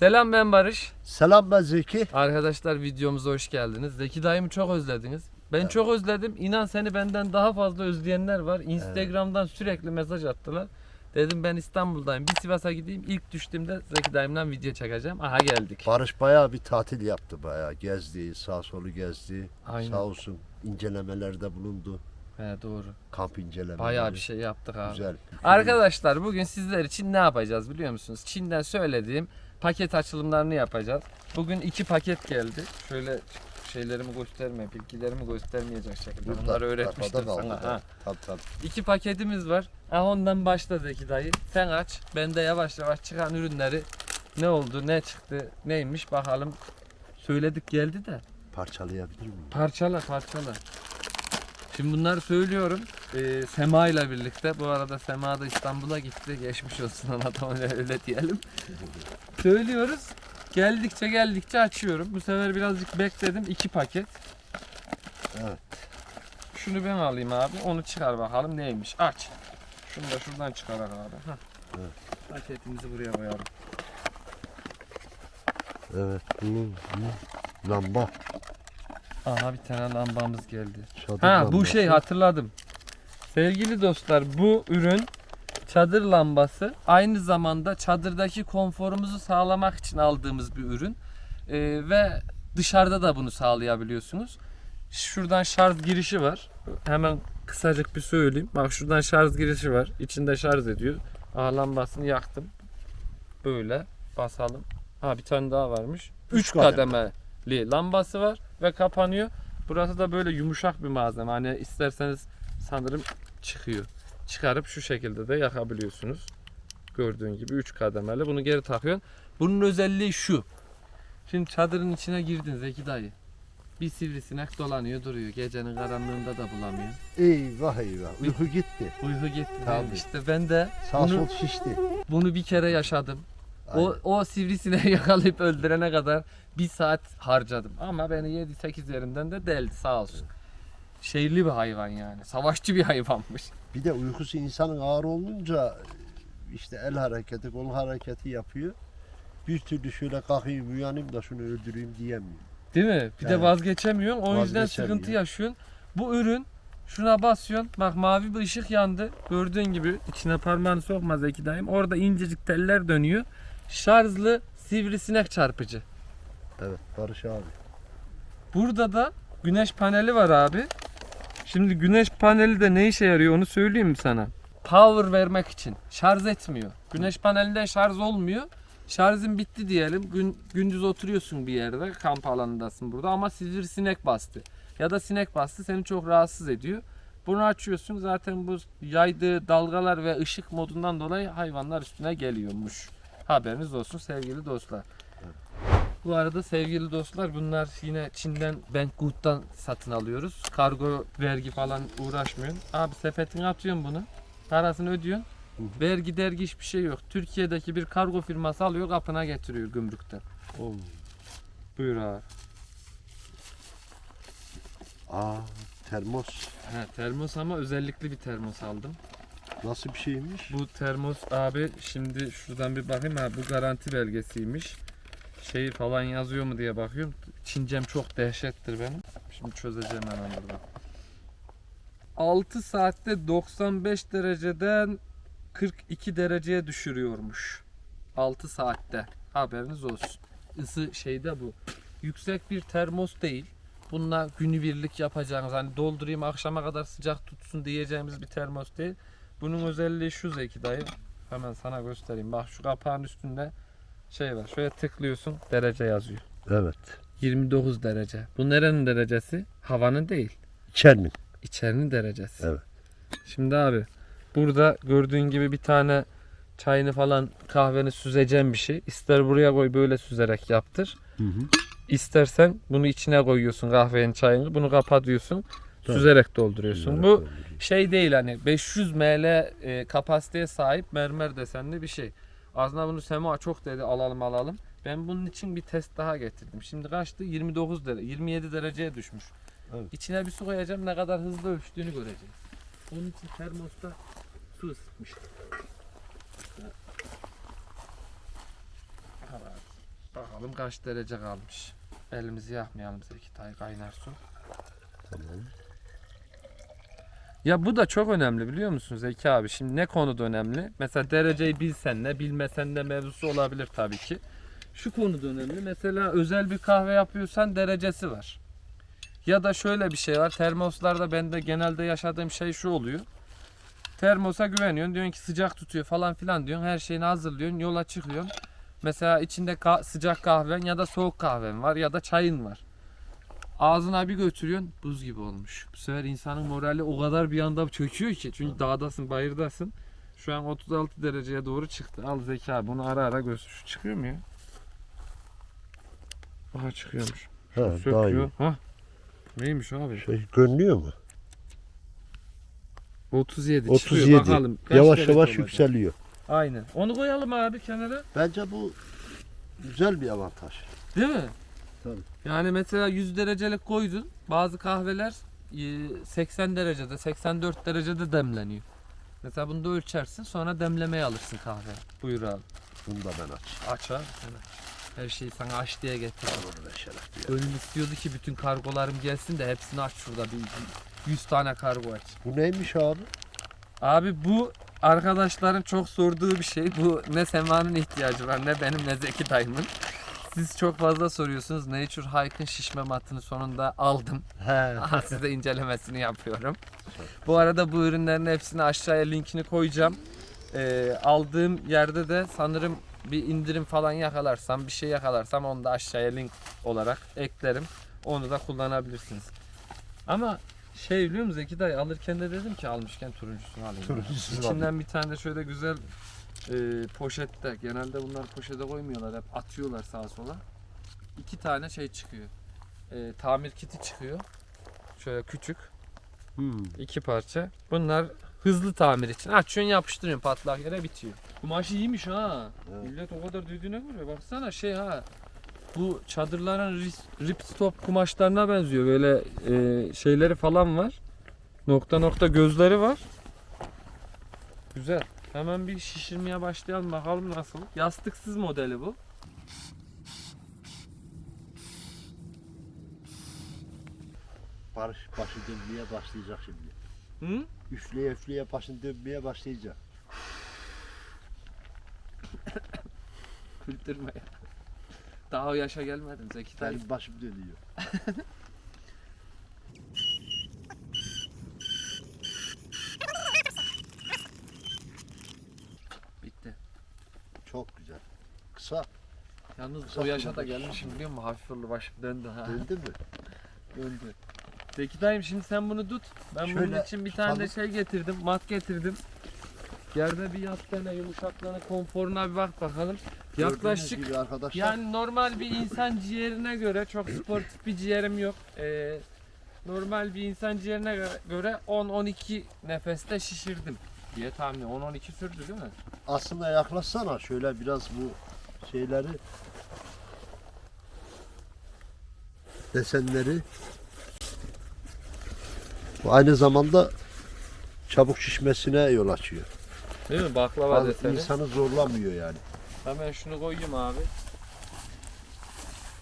Selam ben Barış. Selam ben Zeki. Arkadaşlar videomuza hoş geldiniz. Zeki dayımı çok özlediniz. Ben çok özledim. İnan seni benden daha fazla özleyenler var. Instagram'dan sürekli mesaj attılar. Dedim ben İstanbul'dayım. Bir Sivas'a gideyim. İlk düştüğümde Zeki dayımdan video çekeceğim. Aha geldik. Barış bayağı bir tatil yaptı bayağı. Gezdi, sağ solu gezdi. Aynen. Sağ olsun incelemelerde bulundu. He doğru. Kamp incelemeleri. Bayağı bir şey yaptık abi. Güzel. Arkadaşlar bugün sizler için ne yapacağız biliyor musunuz? Çin'den söylediğim paket açılımlarını yapacağız. Bugün iki paket geldi. Şöyle şeylerimi gösterme, bilgilerimi göstermeyecek şekilde. Bunları öğretmiştim sana. Ha. Tabii tabii. İki paketimiz var. Ah ondan başla Zeki dayı. Sen aç. Ben de yavaş yavaş çıkan ürünleri ne oldu, ne çıktı, neymiş bakalım. Söyledik geldi de. Parçalayabilir miyim? Parçala parçala. Şimdi bunları söylüyorum. Ee, Sema ile birlikte. Bu arada Sema da İstanbul'a gitti. Geçmiş olsun ona da öyle diyelim. Söylüyoruz. Geldikçe geldikçe açıyorum. Bu sefer birazcık bekledim. iki paket. Evet. Şunu ben alayım abi. Onu çıkar bakalım neymiş. Aç. Şunu da şuradan çıkarak abi. Hah. Evet. Paketimizi buraya koyalım. Evet. Bunun, bunun lamba. Aha bir tane lambamız geldi. Çadır Ha bu lambası. şey hatırladım. Sevgili dostlar bu ürün çadır lambası aynı zamanda çadırdaki konforumuzu sağlamak için aldığımız bir ürün. Ee, ve dışarıda da bunu sağlayabiliyorsunuz. Şuradan şarj girişi var. Hemen kısacık bir söyleyeyim. Bak şuradan şarj girişi var. İçinde şarj ediyor. Aa lambasını yaktım. Böyle basalım. Ha bir tane daha varmış. Üç 3 kademe. kademeli lambası var ve kapanıyor. Burası da böyle yumuşak bir malzeme. Hani isterseniz sanırım çıkıyor. Çıkarıp şu şekilde de yakabiliyorsunuz. Gördüğün gibi 3 kademeli. Bunu geri takıyorsun. Bunun özelliği şu. Şimdi çadırın içine girdin Zeki dayı. Bir sivrisinek dolanıyor duruyor. Gecenin karanlığında da bulamıyor. Eyvah eyvah. Uyku gitti. Uyku gitti. Tabii. İşte ben de Sağ bunu, sol şişti. bunu bir kere yaşadım. O, o sivrisineği yakalayıp öldürene kadar bir saat harcadım. Ama beni 7-8 yerinden de deldi sağ olsun. Şeyli bir hayvan yani. Savaşçı bir hayvanmış. Bir de uykusu insanın ağır olunca işte el hareketi, kol hareketi yapıyor. Bir türlü şöyle kalkayım uyanayım da şunu öldüreyim diyemiyor. Değil mi? Bir de vazgeçemiyorsun. O yüzden Vazgeçemiyor. sıkıntı yaşıyorsun. Bu ürün şuna basıyorsun. Bak mavi bir ışık yandı. Gördüğün gibi içine parmağını sokma Zeki dayım. Orada incecik teller dönüyor. Şarjlı sivrisinek çarpıcı. Evet Barış abi. Burada da güneş paneli var abi. Şimdi güneş paneli de ne işe yarıyor onu söyleyeyim mi sana? Power vermek için. Şarj etmiyor. Güneş panelinden şarj olmuyor. Şarjın bitti diyelim. Gün, gündüz oturuyorsun bir yerde. Kamp alanındasın burada ama sivrisinek bastı. Ya da sinek bastı seni çok rahatsız ediyor. Bunu açıyorsun zaten bu yaydığı dalgalar ve ışık modundan dolayı hayvanlar üstüne geliyormuş. Haberiniz olsun sevgili dostlar. Bu arada sevgili dostlar bunlar yine Çin'den Banggood'dan satın alıyoruz. Kargo, vergi falan uğraşmıyorsun. Abi sepetine atıyorsun bunu. Parasını ödüyorsun. Hı hı. Vergi dergi hiçbir şey yok. Türkiye'deki bir kargo firması alıyor kapına getiriyor gümrükten. Oo. Buyur abi. Aa termos. He, termos ama özellikli bir termos aldım. Nasıl bir şeymiş? Bu termos abi şimdi şuradan bir bakayım ha bu garanti belgesiymiş. Şeyi falan yazıyor mu diye bakıyorum. Çincem çok dehşettir benim. Şimdi çözeceğim hemen burada. 6 saatte 95 dereceden 42 dereceye düşürüyormuş. 6 saatte. Haberiniz olsun. Isı şeyde bu. Yüksek bir termos değil. Bununla günübirlik yapacağınız hani doldurayım akşama kadar sıcak tutsun diyeceğimiz bir termos değil. Bunun özelliği şu Zeki dayı. Hemen sana göstereyim. Bak şu kapağın üstünde şey var. Şöyle tıklıyorsun derece yazıyor. Evet. 29 derece. Bu nerenin derecesi? Havanın değil. İçerinin. İçerinin derecesi. Evet. Şimdi abi burada gördüğün gibi bir tane çayını falan kahveni süzeceğim bir şey. İster buraya koy böyle süzerek yaptır. Hı hı. İstersen bunu içine koyuyorsun kahvenin çayını. Bunu kapatıyorsun. Tabii. Süzerek dolduruyorsun. Güzel Bu oldu. şey değil hani 500 ml e, kapasiteye sahip mermer desenli bir şey. Aslında bunu Sema çok dedi alalım alalım. Ben bunun için bir test daha getirdim. Şimdi kaçtı? 29 derece, 27 dereceye düşmüş. Evet. İçine bir su koyacağım ne kadar hızlı ölçtüğünü göreceğiz. Onun için termosta su ısıtmıştım. Bakalım kaç derece kalmış. Elimizi yakmayalım Zeki Tay kaynar su. Tamam. Ya bu da çok önemli biliyor musun Zeki abi? Şimdi ne konuda önemli? Mesela dereceyi bilsen de bilmesen de mevzusu olabilir tabii ki. Şu konuda önemli. Mesela özel bir kahve yapıyorsan derecesi var. Ya da şöyle bir şey var. Termoslarda bende genelde yaşadığım şey şu oluyor. Termosa güveniyorsun. Diyorsun ki sıcak tutuyor falan filan diyorsun. Her şeyini hazırlıyorsun. Yola çıkıyorsun. Mesela içinde ka- sıcak kahven ya da soğuk kahven var ya da çayın var. Ağzına bir götürüyorsun buz gibi olmuş. Bu sefer insanın morali o kadar bir anda çöküyor ki. Çünkü dağdasın, bayırdasın. Şu an 36 dereceye doğru çıktı. Al Zeki abi bunu ara ara göster. Şu çıkıyor mu ya? Aha çıkıyormuş. Ha, daha iyi. Söküyor. Ha. Neymiş abi? Şey görünüyor mu? 37, 37. çıkıyor bakalım. kaç Yavaş yavaş olacak? yükseliyor. Aynen. Onu koyalım abi kenara. Bence bu güzel bir avantaj. Değil mi? Tabii. Yani mesela 100 derecelik koydun. Bazı kahveler e, 80 derecede, 84 derecede demleniyor. Mesela bunu da ölçersin sonra demlemeye alırsın kahve. Buyur abi. Bunu da ben aç. Aç abi. sen aç. Her şeyi sana aç diye getirdim. Onu şeref diyor. Gönül istiyordu ki bütün kargolarım gelsin de hepsini aç şurada. Bir 100 tane kargo aç. Bu neymiş abi? Abi bu arkadaşların çok sorduğu bir şey. Bu ne Sema'nın ihtiyacı var ne benim ne Zeki dayımın. Siz çok fazla soruyorsunuz. Nature Hike'ın şişme matını sonunda aldım. Size incelemesini yapıyorum. Bu arada bu ürünlerin hepsini aşağıya linkini koyacağım. Ee, aldığım yerde de sanırım bir indirim falan yakalarsam, bir şey yakalarsam onu da aşağıya link olarak eklerim. Onu da kullanabilirsiniz. Ama şey biliyor musun Zeki dayı alırken de dedim ki almışken turuncusunu alayım. Turuncusunu İçinden bir tane de şöyle güzel e, poşette. Genelde bunlar poşete koymuyorlar hep atıyorlar sağa sola. İki tane şey çıkıyor. E, tamir kiti çıkıyor. Şöyle küçük Hmm. iki parça. Bunlar hızlı tamir için. Açıyorsun yapıştırıyorsun patlak yere bitiyor. Kumaşı iyiymiş ha. Evet. Millet o kadar düdüğüne göre baksana şey ha. Bu çadırların ris- rip stop kumaşlarına benziyor. Böyle e, şeyleri falan var. Nokta nokta gözleri var. Güzel. Hemen bir şişirmeye başlayalım bakalım nasıl. Yastıksız modeli bu. Barış başı dönmeye başlayacak şimdi. Hı? Üfleye üfleye başın dönmeye başlayacak. Kültürme ya. Daha o yaşa gelmedin Zeki dayı. Benim başım dönüyor. Bitti. Çok güzel. Kısa. Yalnız Kısa o yaşa da gelmişim biliyor musun? Hafif fırlı başım döndü ha. Döndü mü? Döndü. Zeki dayım şimdi sen bunu tut. Ben bunun Şöyle için bir tane de şey getirdim. Mat getirdim. Yerde bir yat dene yumuşaklığına, konforuna bir bak bakalım. Gördüğünüz Yaklaşık gibi arkadaşlar. yani normal bir insan ciğerine göre çok sportif bir ciğerim yok. Ee, normal bir insan ciğerine göre- göre 10-12 nefeste şişirdim diye tahmin 10-12 sürdü değil mi? Aslında yaklaşsana şöyle biraz bu şeyleri desenleri bu aynı zamanda çabuk şişmesine yol açıyor. Değil mi? Baklava Fazla deseni. insanı zorlamıyor yani. Hemen şunu koyayım abi.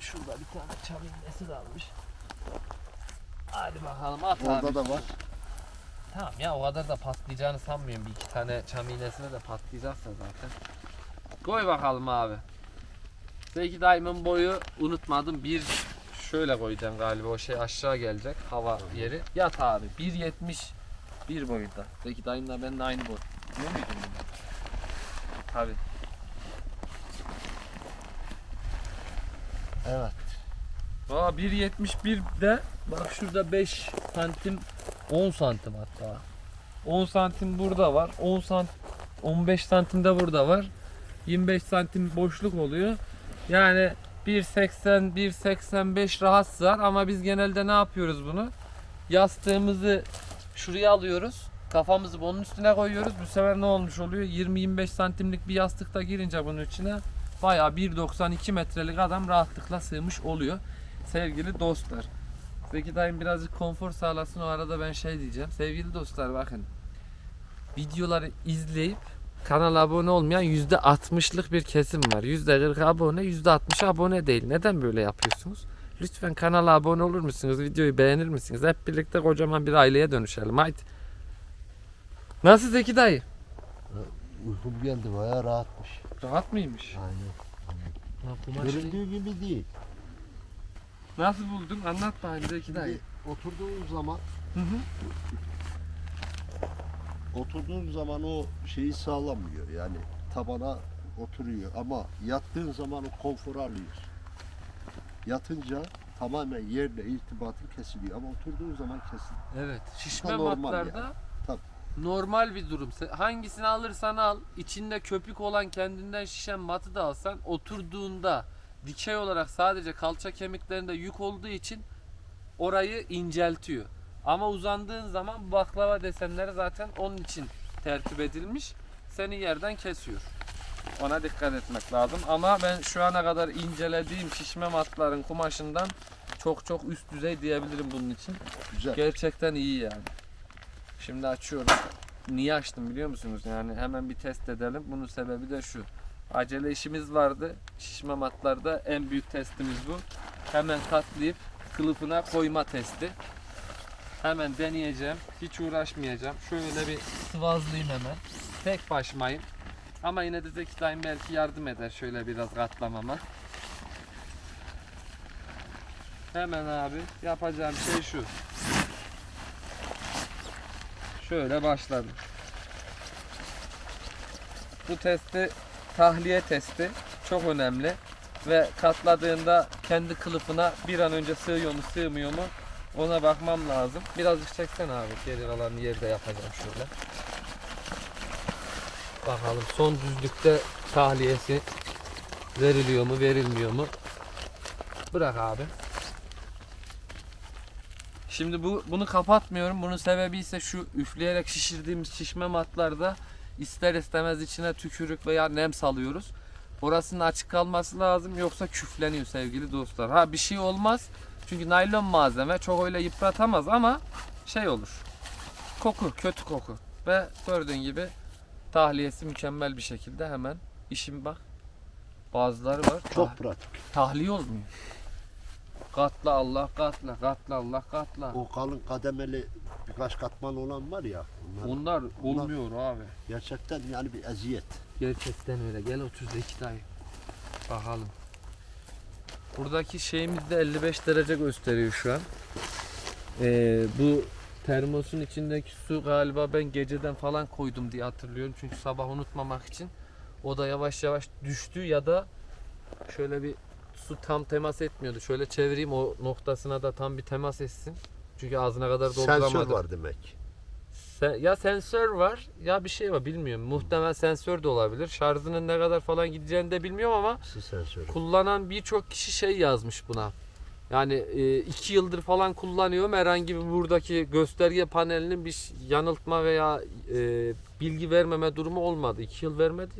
Şurada bir tane çam iğnesi kalmış. Hadi bakalım at abi. Orada da var. Tamam ya o kadar da patlayacağını sanmıyorum. Bir iki tane çam iğnesine de patlayacaksa zaten. Koy bakalım abi. Zeki daimin boyu unutmadım. Bir şöyle koyacağım galiba o şey aşağı gelecek hava yeri. Yat abi 1.70 bir boyunda. Zeki dayımla ben de aynı boy. Ne muydun bunu? Tabii. Evet. Aa 1.71'de bak şurada 5 santim 10 santim hatta. 10 santim burada var. 10 sant 15 santim de burada var. 25 santim boşluk oluyor. Yani 1.80 1.85 rahat sığar ama biz genelde ne yapıyoruz bunu? Yastığımızı şuraya alıyoruz. Kafamızı bunun üstüne koyuyoruz. Bu sefer ne olmuş oluyor? 20-25 santimlik bir yastıkta girince bunun içine bayağı 1.92 metrelik adam rahatlıkla sığmış oluyor. Sevgili dostlar. Zeki dayım birazcık konfor sağlasın o arada ben şey diyeceğim. Sevgili dostlar bakın. Videoları izleyip kanala abone olmayan %60'lık bir kesim var. %40 abone, %60 abone değil. Neden böyle yapıyorsunuz? Lütfen kanala abone olur musunuz? Videoyu beğenir misiniz? Hep birlikte kocaman bir aileye dönüşelim. Haydi. Nasıl Zeki dayı? Uykum geldi bayağı rahatmış. Rahat mıymış? Aynen. Göründüğü gibi değil. Nasıl buldun? Anlat bana Zeki dayı. Şimdi oturduğun zaman Hı hı. Oturduğun zaman o şeyi sağlamıyor. Yani tabana oturuyor ama yattığın zaman o konforu alıyor. Yatınca tamamen yerle irtibatın kesiliyor ama oturduğun zaman kesilmiyor. Evet. Şişme matlarda yani. Tabii. normal bir durum. Hangisini alırsan al, içinde köpük olan kendinden şişen matı da alsan oturduğunda dikey olarak sadece kalça kemiklerinde yük olduğu için orayı inceltiyor. Ama uzandığın zaman bu baklava desenleri zaten onun için tertip edilmiş. Seni yerden kesiyor. Ona dikkat etmek lazım. Ama ben şu ana kadar incelediğim şişme matların kumaşından çok çok üst düzey diyebilirim bunun için. Güzel. Gerçekten iyi yani. Şimdi açıyorum. Niye açtım biliyor musunuz? Yani hemen bir test edelim. Bunun sebebi de şu. Acele işimiz vardı. Şişme matlarda en büyük testimiz bu. Hemen katlayıp kılıfına koyma testi. Hemen deneyeceğim. Hiç uğraşmayacağım. Şöyle bir sıvazlayayım hemen. Tek başımayım. Ama yine de Zeki dayım belki yardım eder şöyle biraz katlamama. Hemen abi yapacağım şey şu. Şöyle başladım. Bu testi tahliye testi çok önemli ve katladığında kendi kılıfına bir an önce sığıyor mu sığmıyor mu ona bakmam lazım. Birazcık çeksen abi geri kalan yerde yapacağım şöyle. Bakalım son düzlükte tahliyesi veriliyor mu verilmiyor mu? Bırak abi. Şimdi bu bunu kapatmıyorum. Bunun sebebi ise şu üfleyerek şişirdiğimiz şişme matlarda ister istemez içine tükürük veya nem salıyoruz. Orasının açık kalması lazım yoksa küfleniyor sevgili dostlar. Ha bir şey olmaz. Çünkü naylon malzeme çok öyle yıpratamaz ama şey olur. Koku, kötü koku. Ve gördüğün gibi tahliyesi mükemmel bir şekilde hemen işim bak. Bazıları var. Çok pratik. tahliye olmuyor. Katla Allah katla, katla Allah katla. O kalın kademeli birkaç katman olan var ya. Onlar Onlar olmuyor abi. gerçekten yani bir eziyet. Gerçekten öyle. Gel 32 dayı. Bakalım. Buradaki şeyimiz de 55 derece gösteriyor şu an. Ee, bu termosun içindeki su galiba ben geceden falan koydum diye hatırlıyorum. Çünkü sabah unutmamak için. O da yavaş yavaş düştü ya da şöyle bir su tam temas etmiyordu. Şöyle çevireyim o noktasına da tam bir temas etsin. Çünkü ağzına kadar dolduramadım. Sensör var demek. Sen- ya sensör var ya bir şey var bilmiyorum. Muhtemel sensör de olabilir. Şarjının ne kadar falan gideceğini de bilmiyorum ama sensörü. kullanan birçok kişi şey yazmış buna. Yani e, iki yıldır falan kullanıyorum. Herhangi bir buradaki gösterge panelinin bir yanıltma veya e, bilgi vermeme durumu olmadı. İki yıl vermedi.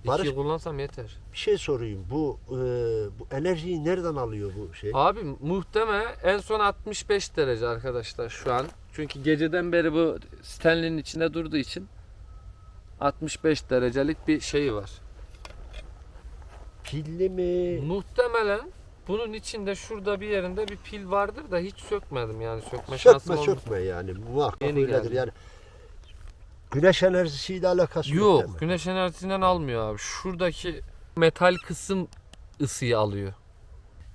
İki Barış- yıl kullansam yeter. Bir şey sorayım. Bu e, bu enerjiyi nereden alıyor bu şey? Abi muhtemel en son 65 derece arkadaşlar şu an. Çünkü geceden beri bu Stanley'nin içinde durduğu için 65 derecelik bir şeyi var. Pilli mi? Muhtemelen bunun içinde şurada bir yerinde bir pil vardır da hiç sökmedim yani sökme şansım Sökme olmadı. sökme yani. Muhakkak Yeni öyledir geldi. yani. Güneş enerjisiyle alakası yok. Yok demek. güneş enerjisinden almıyor abi. Şuradaki metal kısım ısıyı alıyor.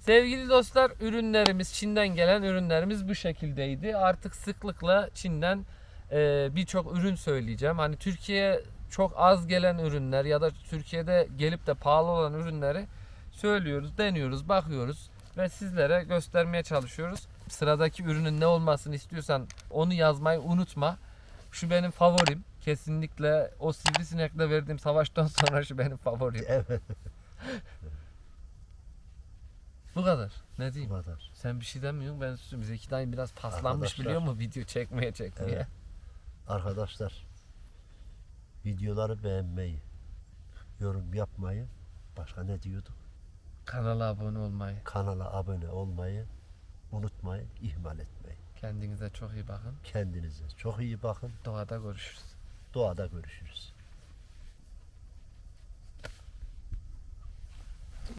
Sevgili dostlar ürünlerimiz Çin'den gelen ürünlerimiz bu şekildeydi. Artık sıklıkla Çin'den e, birçok ürün söyleyeceğim. Hani Türkiye'ye çok az gelen ürünler ya da Türkiye'de gelip de pahalı olan ürünleri söylüyoruz, deniyoruz, bakıyoruz ve sizlere göstermeye çalışıyoruz. Sıradaki ürünün ne olmasını istiyorsan onu yazmayı unutma. Şu benim favorim. Kesinlikle o sivrisinekle verdiğim savaştan sonra şu benim favorim. Evet. Bu kadar. Ne Bu diyeyim? kadar. Sen bir şey demiyorsun. Ben susayım. Zeki dayım biraz paslanmış Arkadaşlar. biliyor musun? Video çekmeye çekmeye. Evet. Arkadaşlar videoları beğenmeyi, yorum yapmayı, başka ne diyorduk? Kanala abone olmayı. Kanala abone olmayı unutmayın, ihmal etmeyin. Kendinize çok iyi bakın. Kendinize çok iyi bakın. Doğada görüşürüz. Doğada görüşürüz.